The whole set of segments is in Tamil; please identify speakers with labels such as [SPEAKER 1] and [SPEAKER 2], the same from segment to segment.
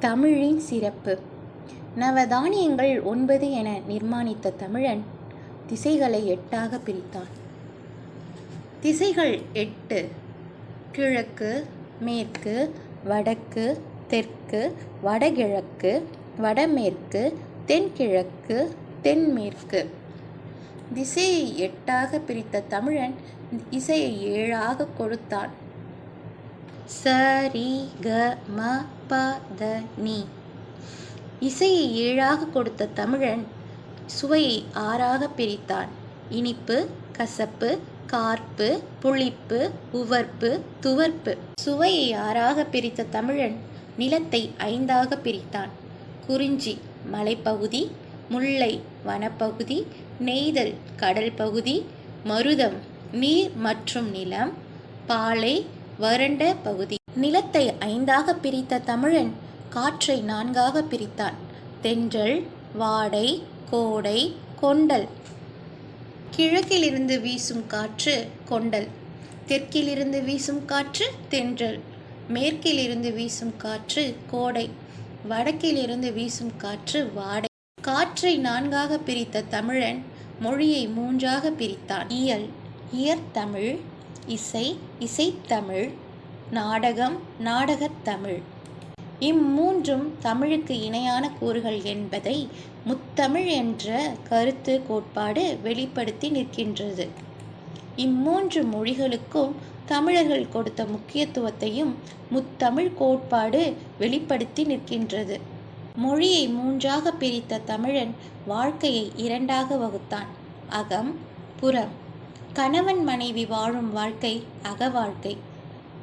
[SPEAKER 1] தமிழின் சிறப்பு. நவதானியங்கள் ஒன்பது என நிர்மாணித்த தமிழன் திசைகளை எட்டாக பிரித்தான். திசைகள் எட்டு. கிழக்கு மேற்கு வடக்கு தெற்கு வடகிழக்கு வடமேற்கு தென்கிழக்கு தென்மேற்கு. திசையை எட்டாக பிரித்த தமிழன் இசையை ஏழாக கொடுத்தான். சரி க ம ப த நீ இசையை ஏழாக கொடுத்த தமிழன் சுவையை ஆறாக பிரித்தான். இனிப்பு கசப்பு கார்ப்பு புளிப்பு உவர்ப்பு துவர்ப்பு. சுவையை ஆறாக பிரித்த தமிழன் நிலத்தை ஐந்தாக பிரித்தான். குறிஞ்சி மலைப்பகுதி முல்லை வனப்பகுதி நெய்தல் கடல் பகுதி மருதம் நீர் மற்றும் நிலம் பாலை வறண்ட பகுதி. நிலத்தை ஐந்தாக பிரித்த தமிழன் காற்றை நான்காக பிரித்தான். தென்றல் வாடை கோடை கொண்டல். கிழக்கிலிருந்து வீசும் காற்று கொண்டல். தெற்கிலிருந்து வீசும் காற்று தென்றல். மேற்கிலிருந்து வீசும் காற்று கோடை. வடக்கிலிருந்து வீசும் காற்று வாடை. காற்றை நான்காக பிரித்த தமிழன் மொழியை மூன்றாக பிரித்தான். இயல் இயற்தமிழ் இசை இசைத்தமிழ் நாடகம் நாடகத்தமிழ். இம்மூன்றும் தமிழுக்கு இணையான கூறுகள் என்பதை முத்தமிழ் என்ற கருத்து கோட்பாடு வெளிப்படுத்தி நிற்கின்றது. இம்மூன்று மொழிகளுக்கும் தமிழர்கள் கொடுத்த முக்கியத்துவத்தையும் முத்தமிழ் கோட்பாடு வெளிப்படுத்தி நிற்கின்றது. மொழியை மூன்றாக பிரித்த தமிழன் வாழ்க்கையை இரண்டாக வகுத்தான். அகம் புறம். கணவன் மனைவி வாழும் வாழ்க்கை அகவாழ்க்கை.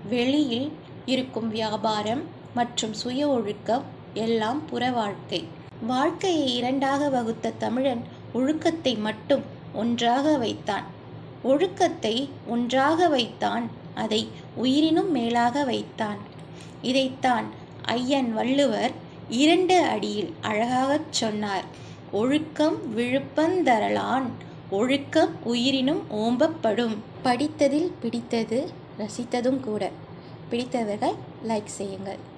[SPEAKER 1] வெளியில் இருக்கும் வியாபாரம் மற்றும் சுய ஒழுக்கம் எல்லாம் புற வாழ்க்கை வாழ்க்கையை இரண்டாக வகுத்த தமிழன் ஒழுக்கத்தை மட்டும் ஒன்றாக வைத்தான். ஒழுக்கத்தை ஒன்றாக வைத்தான் அதை உயிரினும் மேலாக வைத்தான். இதைத்தான் ஐயன் வள்ளுவர் இரண்டு அடியில் அழகாகச் சொன்னார். ஒழுக்கம் விழுப்பந்தரலான் ஒழுக்கம் உயிரினும் ஓம்பப்படும். படித்ததில் பிடித்தது ரசித்ததும் கூட. பிடித்தவர்கள் லைக் செய்யுங்கள்.